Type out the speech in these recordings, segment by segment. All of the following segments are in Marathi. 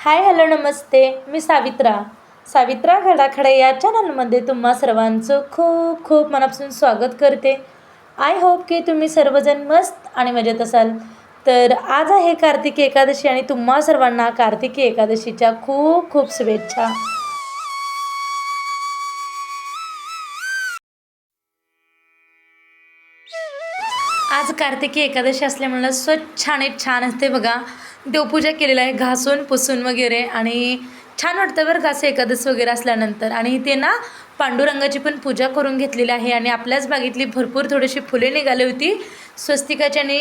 हाय हॅलो नमस्ते. मी सावित्रा. सावित्रा खडाखडे या चॅनलमध्ये तुम्हा सर्वांचं खूप खूप मनापासून स्वागत करते. आय होप की तुम्ही सर्वजण मस्त आणि मजेत असाल. तर आज आहे कार्तिकी एकादशी आणि तुम्हा सर्वांना कार्तिकी एकादशीच्या खूप खूप शुभेच्छा. आज कार्तिकी एकादशी असल्यामुळे स्वच्छ आणि छान असते बघा. देवपूजा केलेली आहे. घासून पुसून वगैरे आणि छान वाटतं बरं घास एकादस वगैरे असल्यानंतर. आणि ते ना पांडुरंगाची पण पूजा करून घेतलेली आहे आणि आपल्याच बागेतली भरपूर थोडीशी फुले निघाली होती. स्वस्तिकाची आणि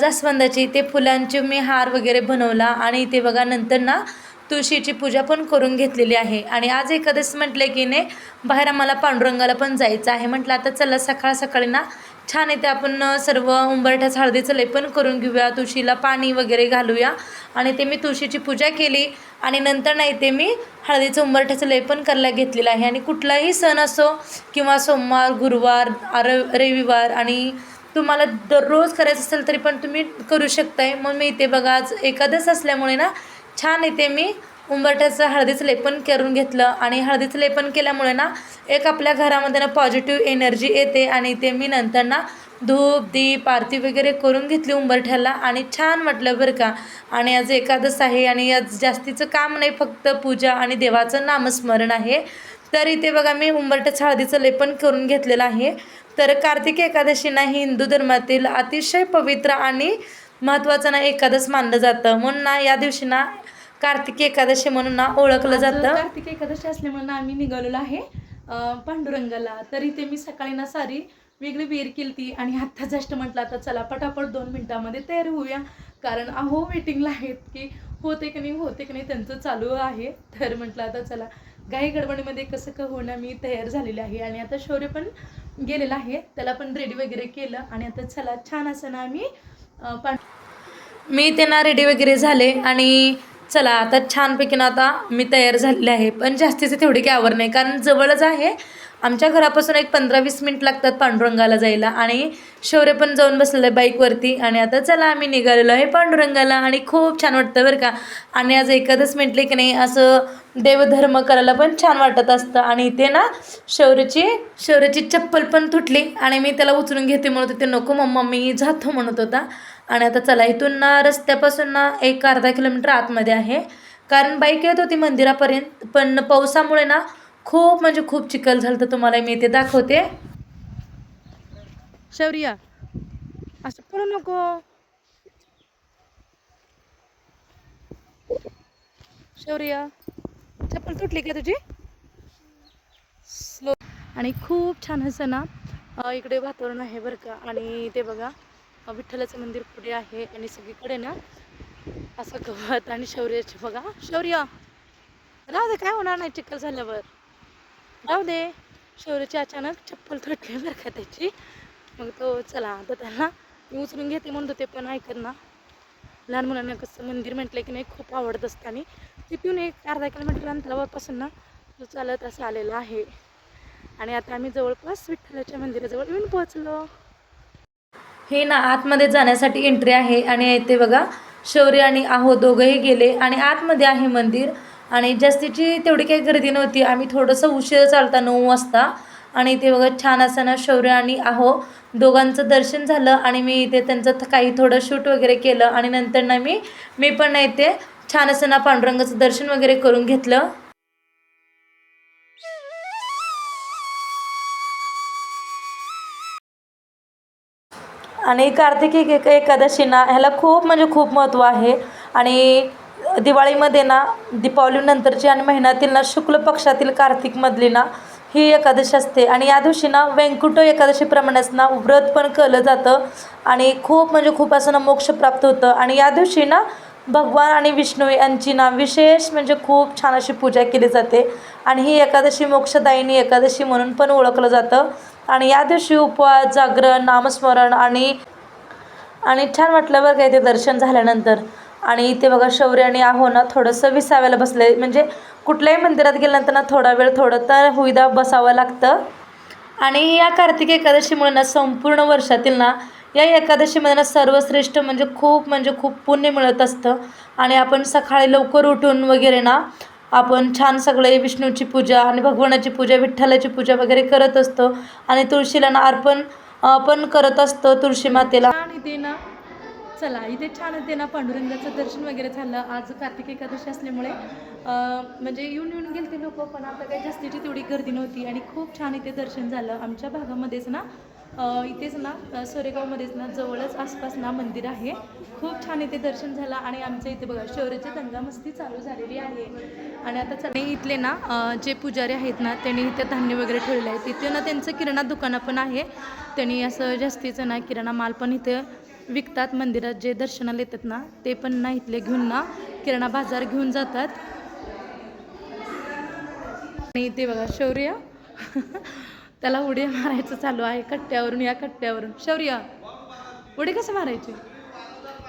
जास्वंदाची. ते फुलांचे मी हार वगैरे बनवला आणि इथे बघा नंतर ना तुळशीची पूजा पण करून घेतलेली आहे. आणि आज एकादस म्हटलं की ने बाहेर आम्हाला पांडुरंगाला पण जायचं आहे. म्हटलं आता चला सकाळ सकाळी ना छान येते आपण सर्व उंबरठ्याचं हळदीचं लेपन करून घेऊया. तुळशीला पाणी वगैरे घालूया. आणि ते मी तुळशीची पूजा केली. आणि नंतर नाही ते मी हळदीचं उंबरठ्याचं लेपन करायला घेतलेलं आहे. आणि कुठलाही सण असो किंवा सोमवार गुरुवार आर रविवार आणि तुम्हाला दररोज करायचं असेल तरी पण तुम्ही करू शकताय. मग मी इथे बघा आज एकादश असल्यामुळे ना छान येते मी उंबरठ्याचं हळदीचं लेपन करून घेतलं आणि हळदीचं लेपन केल्यामुळे ना एक आपल्या घरामध्ये ना पॉझिटिव्ह एनर्जी येते आणि ते मी नंतर ना धूप दीप आरती वगैरे करून घेतली उंबरठ्याला आणि छान वाटलं बरं का. आणि आज एकादस आहे आणि आज जास्तीचं काम नाही फक्त पूजा आणि देवाचं नामस्मरण आहे. तर इथे बघा मी उंबरठ्याचं हळदीचं लेपन करून घेतलेलं आहे. तर कार्तिक एकादशी ना ही हिंदू धर्मातील अतिशय पवित्र आणि महत्त्वाचं ना एकादश मानलं जातं. म्हणून ना या दिवशी ना कार्तिकी एकादशी म्हणून ना ओळखलं जातं. कार्तिक एकादशी असल्यामुळे ना आम्ही निघालेलो आहे पांडुरंगाला. तरी ते मी सकाळी ना सारी वेगळी वेर केली ती आणि आत्ता जस्ट म्हटलं आता चला पटापट दोन मिनिटामध्ये तयार होऊया. कारण अहो वेटिंगला आहेत की होते की नाही होते की नाही त्यांचं चालू आहे. तर म्हटलं आता चला घाई गडबडीमध्ये कसं का होणं मी तयार झालेले आहे आणि आता शौर्य पण गेलेला आहे. त्याला पण रेडी वगैरे केलं आणि आता चला छान असं ना आम्ही पांड मी त्यांना रेडी वगैरे झाले आणि चला आता छानपैकी ना आता मी तयार झालेले आहे. पण जास्तीचे तेवढी काही आवर नाही. कारण जवळच आहे. आमच्या घरापासून एक पंधरा वीस मिनिट लागतात पांडुरंगाला जायला. आणि शौर्य पण जाऊन बसलेलं आहे बाईकवरती. आणि आता चला आम्ही निघालेलो आहे पांडुरंगाला. आणि खूप छान वाटतं बरं का. आणि आज एखादंच म्हटले की नाही असं देवधर्म करायला पण छान वाटत असतं. आणि इथे ना शौर्यची शौर्याची चप्पल पण तुटली. आणि मी त्याला उचलून घेते म्हणत होते. नको मम्मा मी जातो म्हणत होता. आणि आता चला इथून ना रस्त्यापासून ना एक अर्धा किलोमीटर आतमध्ये आहे. कारण बाईक येत होती मंदिरापर्यंत पण पावसामुळे ना खूप म्हणजे खूप चिखल झालं तर तुम्हाला मी इथे दाखवते. शौर्या असं पडू नको. शौर्या चप्पल तुटली का तुझी? स्लो आणि खूप छान असं ना इकडे वातावरण आहे बरं का. आणि ते बघा विठ्ठलाचं मंदिर पुढे आहे आणि सगळीकडे ना असं गवत आणि शौर्याचे बघा शौर्य. राहू दे काय होणार नाही चिखल झाल्यावर. राहू दे. शौर्याची अचानक चप्पल तुटली बरं का त्याची. मग तो चला आता त्याला मी उचलून घेते म्हणत होते पण ऐकत ना. लहान मुलांना कसं मंदिर म्हटलं की नाही खूप आवडत असतं आणि तिथून एक अर्धा किलोमीटर अंतरावरपासून ना तो चालत असं आलेला आहे. आणि आता आम्ही जवळपास विठ्ठलाच्या मंदिराजवळ येऊन पोहोचलो. हे ना आतमध्ये जाण्यासाठी एंट्री आहे आणि इथे बघा शौर्य आणि आहो दोघंही गेले आणि आतमध्ये आहे मंदिर. आणि जास्तीची तेवढी काही गर्दी नव्हती. आम्ही थोडंसं उशीर चालता नऊ वाजता. आणि इथे बघा छान असं ना शौर्य आणि आहो दोघांचं दर्शन झालं आणि मी इथे त्यांचं काही थोडं शूट वगैरे केलं. आणि नंतर ना मी मी पण इथे छान असं ना पांडुरंगाचं दर्शन वगैरे करून घेतलं. आणि कार्तिकी एक एकादशी ना ह्याला खूप म्हणजे खूप महत्त्व आहे. आणि दिवाळीमध्ये ना दीपावलीनंतरची आणि महिन्यातील ना शुक्ल पक्षातील कार्तिकमधली ना ही एकादशी असते. आणि या दिवशी ना व्यंकुट एकादशीप्रमाणेच ना व्रत पण केलं जातं. आणि खूप म्हणजे खूप असं ना मोक्ष प्राप्त होतं. आणि या दिवशी ना भगवान आणि विष्णू यांची ना विशेष म्हणजे खूप छान अशी पूजा केली जाते. आणि ही एकादशी मोक्षदायिनी एकादशी म्हणून पण ओळखलं जातं. आणि या दिवशी उपवास जागरण नामस्मरण आणि आणि छान वाटलं बरं काय ते दर्शन झाल्यानंतर. आणि इथे बघा शौर्य आणि आहो ना थोडंसं विसाव्याला बसले. म्हणजे कुठल्याही मंदिरात गेल्यानंतर ना थोडा वेळ थोडं तर हुईदा बसावं लागतं. आणि या कार्तिक एकादशीमुळे ना संपूर्ण वर्षातील ना या एकादशीमध्ये ना सर्वश्रेष्ठ म्हणजे खूप म्हणजे खूप पुण्य मिळत असतं. आणि आपण सकाळी लवकर उठून वगैरे ना आपण छान सगळे विष्णूची पूजा आणि भगवानाची पूजा विठ्ठलाची पूजा वगैरे करत असतो. आणि तुळशीला ना अर्पण पण करत असतो तुळशी मातेला. आणि ते ना चला इथे छान होते ना पांडुरंगाचं दर्शन वगैरे झालं. आज कार्तिक एकादशी असल्यामुळे म्हणजे येऊन येऊन गेले ते लोक पण आता काही जास्तीची तेवढी गर्दी नव्हती आणि खूप छान इथे दर्शन झालं. आमच्या भागामध्येच ना इथेच ना सोरेगावमध्येच ना जवळच आसपास ना मंदिर आहे. खूप छान इथे दर्शन झालं आणि आमच्या इथे बघा शौर्याची दंगामस्ती चालू झालेली आहे. आणि आता चला इथले ना जे पुजारी आहेत ना त्यांनी इथे धान्य वगैरे ठेवले आहे. तिथे ना त्यांचं किराणा दुकानं पण आहे. त्यांनी असं जास्तीचं ना किराणा माल पण इथे विकतात. मंदिरात जे दर्शनाला येतात ना ते पण ना इथले घेऊन ना किराणा बाजार घेऊन जातात. आणि इथे बघा शौर्य. त्याला उडी मारायचं चालू आहे कट्ट्यावरून या कट्ट्यावरून. शौर्य. उडी कसं मारायची?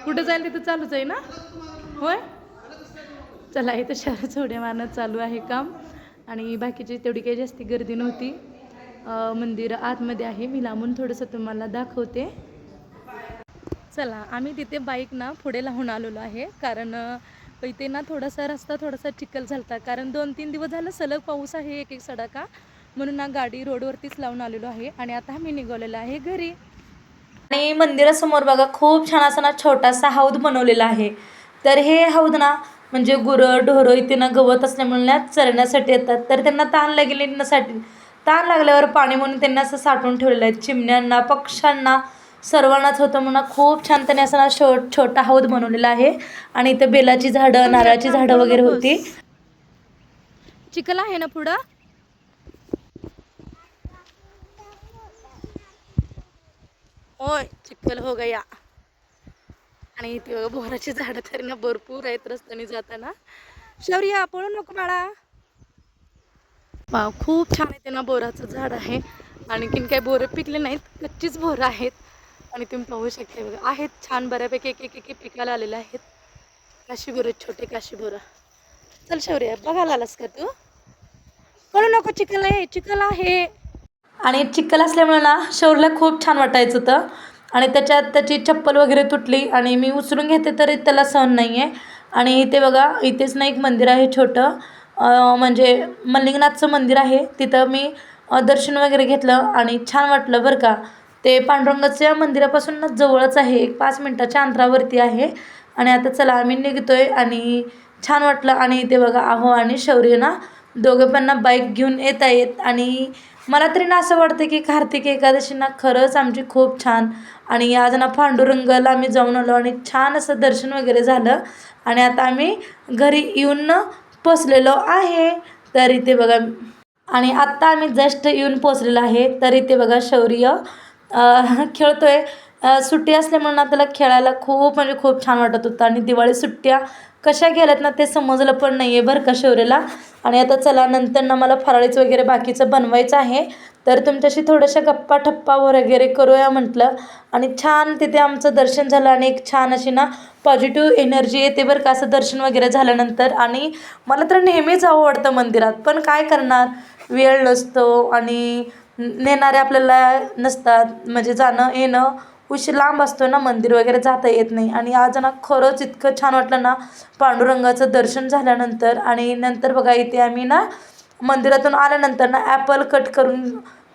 कुठं जाईल तिथं चालूच आहे ना? होय? चला इथं शहराचं उड्या मारणं चालू आहे काम. आणि बाकीची तेवढी काही जास्ती गर्दी नव्हती. मंदिर आतमध्ये आहे. मी लांबून थोडंसं तुम्हाला दाखवते. चला आम्ही तिथे बाईक ना पुढे लावून आलेलो आहे. कारण इथे ना थोडासा रस्ता थोडासा चिखल झालता. कारण दोन तीन दिवस झालं सलग पाऊस आहे एक एक सडाका. म्हणून ना गाडी रोडवरतीच लावून आलेलो आहे आणि आता आम्ही निघालेलो आहे घरी. आणि मंदिरासमोर बघा खूप छान असा ना छोटासा हौद बनवलेला आहे. तर हे हौद ना म्हणजे गुरं ढोरं इथे ना गवत असल्यामुळे ना चरण्यासाठी येतात. तर त्यांना ताण लागलेल्यासाठी ताण लागल्यावर पाणी म्हणून त्यांना असं साठवून ठेवलेलं आहे. चिमण्यांना पक्ष्यांना सर्वांनाच होतं म्हणून खूप छान त्याने असं ना छो छोटा हौद बनवलेला आहे. आणि इथे बेलाची झाडं नारळाची झाडं वगैरे होती. चिखल आहे ना पुढं? होय चिखल हो गया. आणि इथे बघा बोराची झाडं तर ना भरपूर आहेत रस्त्याने जाताना. शौर्य पळू नको बाळा. वाव खूप छान आहे ना बोराचं झाड आहे. आणखीन काही बोरं पिकले नाहीत कच्चीच बोरं आहेत. आणि तुम्ही पाहू शकता बघा आहेत छान बऱ्यापैकी एक एक एक पिकायला आलेले आहेत. काशी बोरं छोटे काशी बोरं. चल शौर्य बघायला आलास का तू? पळू नको चिखल आहे चिखल आहे. आणि चिखल असल्यामुळे ना शौरला खूप छान वाटायचं होतं. आणि त्याच्यात त्याची चप्पल वगैरे तुटली आणि मी उचलून घेते तरी त्याला सहन नाही आहे आणि इथे बघा इथेच ना एक मंदिर आहे छोटं. म्हणजे मल्लिंगनाथचं मंदिर आहे. तिथं मी दर्शन वगैरे घेतलं आणि छान वाटलं बरं का. ते पांडुरंगाच्या मंदिरापासून ना जवळच आहे. एक पाच मिनटाच्या अंतरावरती आहे. आणि आता चला आम्ही निघतो आहे आणि छान वाटलं. आणि इथे बघा आहो आणि शौर्य ना दोघं पण ना बाईक घेऊन येत आहेत. आणि मला तरी ना असं वाटतं की कार्तिक एकादशींना खरंच आमची खूप छान आणि आज ना पांडुरंगाला आम्ही जाऊन आलो आणि छान असं दर्शन वगैरे झालं. आणि आता आम्ही घरी येऊन पोचलेलो आहे. तर इथे बघा आणि आत्ता आम्ही जस्ट येऊन पोचलेलो आहे. तर इथे बघा शौर्य खेळतो खेळतोय. सुट्टी असल्यामुळे ना त्याला खेळायला खूप म्हणजे खूप छान वाटत होतं. आणि दिवाळी सुट्ट्या कशा गेल्यात ना ते समजलं पण नाही आहे बरं का शौर्यला आणि आता चला नंतर ना मला फराळीचं वगैरे बाकीचं बनवायचं आहे. तर तुमच्याशी थोड्याशा गप्पा ठप्पा वगैरे करूया म्हटलं. आणि छान तिथे आमचं दर्शन झालं आणि एक छान अशी ना पॉझिटिव्ह एनर्जी येते बरं का असं दर्शन वगैरे झाल्यानंतर. आणि मला तर नेहमीच आवडतं मंदिरात पण काय करणार? वेळ नसतो आणि नेणारे आपल्याला नसतात म्हणजे जाणं येणं उशीर लांब असतो ना मंदिर वगैरे जाता येत नाही. आणि आज ना खरंच इतकं छान वाटलं ना पांडुरंगाचं दर्शन झाल्यानंतर. आणि नंतर बघा इथे आम्ही ना मंदिरातून आल्यानंतर ना ॲपल कट करून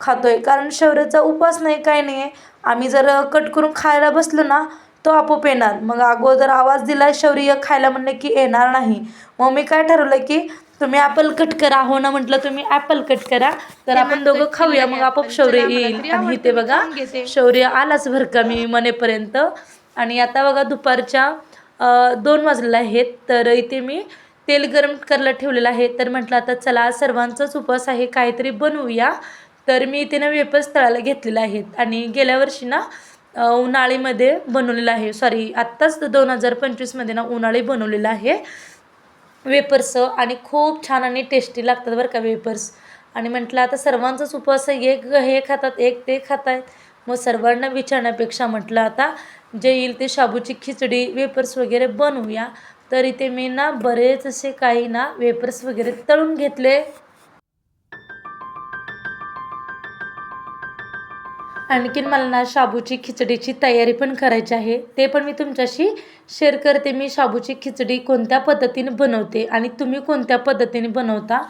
खातो आहे कारण शौर्याचा उपवास नाही काय नाही. आहे आम्ही जर कट करून खायला बसलो ना तो आपोआप येणार. मग अगोदर आवाज दिला शौर्य खायला म्हणलं की येणार नाही. मग मी काय ठरवलं की तुम्ही ॲपल कट करा हो ना म्हटलं तुम्ही ॲपल कट करा. तर आपण दोघं खाऊया. मग आपोआप शौर्य येईल. आणि इथे बघा शौर्य आलाच बरं का मी मनेपर्यंत. आणि आता बघा दुपारच्या दोन वाजलेले आहेत. तर इथे मी तेल गरम करायला ठेवलेलं आहे. तर म्हटलं आता चला सर्वांचाच उपवास आहे काहीतरी बनवूया. तर मी इथे ना वेपर्स तळायला घेतलेले आहेत आणि गेल्या वर्षी ना उन्हाळीमध्ये बनवलेलं आहे. सॉरी आत्ताच दोन हजार पंचवीसमध्ये ना उन्हाळी बनवलेलं आहे. वेपर्स आणि खूप छान आणि टेस्टी लागतात बरं का वेपर्स. आणि म्हटलं आता सर्वांचाच उपवास आहे एक हे खातात एक ते खात आहेत मग सर्वांना विचारण्यापेक्षा म्हटलं आता जे येईल ते शाबूची खिचडी वेपर्स वगैरे बनवूया. तर इथे मी ना बरेच असे काही ना वेपर्स वगैरे तळून घेतले. आणखीन मला ना शाबूची खिचडीची तयारी पण करायची आहे. ते पण मी तुमच्याशी शेअर करते. मी शाबूची खिचडी कोणत्या पद्धतीने बनवते आणि तुम्ही कोणत्या पद्धतीने बनवता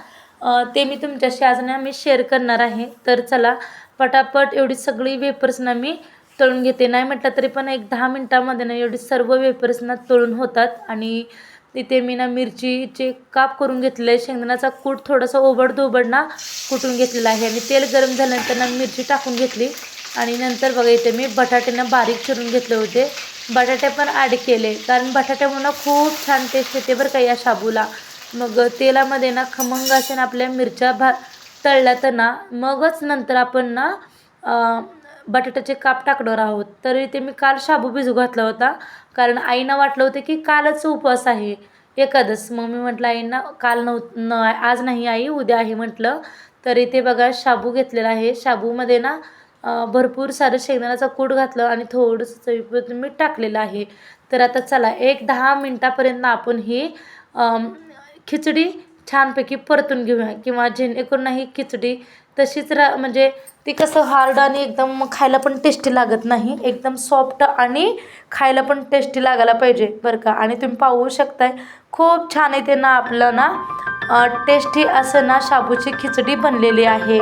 ते मी तुमच्याशी आज ना मी शेअर करणार आहे. तर चला पटापट एवढी सगळी वेपर्स ना मी तळून घेते. नाही म्हटलं तरी पण एक दहा मिनटामध्ये ना एवढी सर्व वेपर्स ना तळून होतात आणि तिथे मी ना मिरचीचे काप करून घेतलेलं आहे शेंगदाण्याचा कूट थोडासा ओबड ना कुटून घेतलेला आहे. आणि तेल गरम झाल्यानंतर ना मिरची टाकून घेतली. आणि नंतर बघा इथे मी बटाट्यानं बारीक चिरून घेतले होते. बटाटे पण ॲड केले कारण बटाट्यामुळं खूप छान टेस्ट येते बरं का या शाबूला. मग तेलामध्ये ना खमंग असे ना आपल्या मिरच्या भा तळल्या तर ना मगच नंतर आपण ना बटाट्याचे काप टाकणार आहोत. तर इथे मी काल शाबू भिजू घातला होता कारण आईनं वाटलं होतं की कालच उपवास आहे. एकादस. मग मी म्हटलं आईंना काल नव न आज नाही आई उद्या आहे म्हटलं. तर इथे बघा शाबू घेतलेला आहे. शाबूमध्ये ना भरपूर सारं शेंगदाण्याचा कूट घातलं आणि थोडंसं चवीपुरतं मीठ टाकलेलं आहे. तर आता चला एक दहा मिनटापर्यंत आपण ही खिचडी छानपैकी परतून घेऊया. किंवा जेणेकरून ही खिचडी तशीच रा म्हणजे ती कसं हार्ड आणि एकदम खायला पण टेस्टी लागत नाही. एकदम सॉफ्ट आणि खायला पण टेस्टी लागायला पाहिजे बरं का. आणि तुम्ही पाहू शकताय खूप छान आहे ते ना आपलं ना टेस्टी असं ना शाबूची खिचडी बनलेली आहे.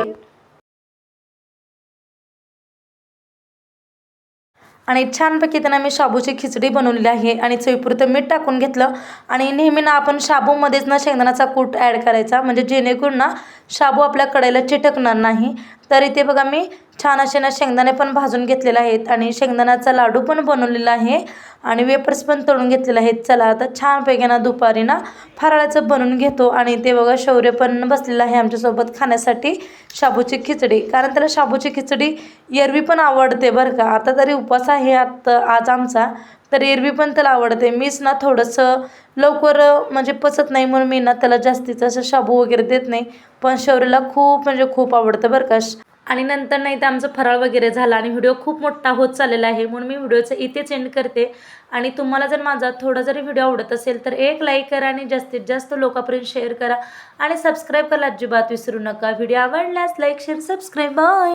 आणि छानपैकी त्यांना मी शाबूची खिचडी बनवलेली आहे आणि चवीपुरतं मीठ टाकून घेतलं. आणि नेहमी ना आपण शाबूमध्येच ना शेंगदाण्याचा कूट ॲड करायचा. म्हणजे जेणेकरून ना शाबू आपल्या कडेला चिटकणार नाही. तर इथे बघा मी छान असे ना शेंगदाणे पण भाजून घेतलेले आहेत आणि शेंगदाण्याचा लाडू पण बनवलेला आहे आणि वेपर्स पण तळून घेतलेले आहेत. चला आता छानपैकी ना दुपारी ना फराळाचं बनवून घेतो आणि ते बघा शौर्य पण बसलेलं आहे आमच्यासोबत खाण्यासाठी शाबूची खिचडी. कारण त्याला शाबूची खिचडी एरवी पण आवडते बरं का. आता तरी उपवास आहे आता आज आमचा तर एरवी पण त्याला आवडते. मीच ना थोडंसं लवकर म्हणजे पचत नाही म्हणून मी ना त्याला जास्तीचं असं शाबू वगैरे देत नाही. पण शौर्यला खूप म्हणजे खूप आवडतं बरं का. आणि नंतर नाही तर आमचं फराळ वगैरे झाला आणि व्हिडिओ खूप मोठा होत चाललेला आहे म्हणून मी व्हिडिओचं इथेच एंड करते. आणि तुम्हाला जर माझा थोडा जरी व्हिडिओ आवडत असेल तर एक लाईक करा आणि जास्तीत जास्त लोकांपर्यंत शेअर करा. आणि सबस्क्राईब करायला अजिबात विसरू नका. व्हिडिओ आवडल्यास लाईक शेअर सबस्क्राईब बाय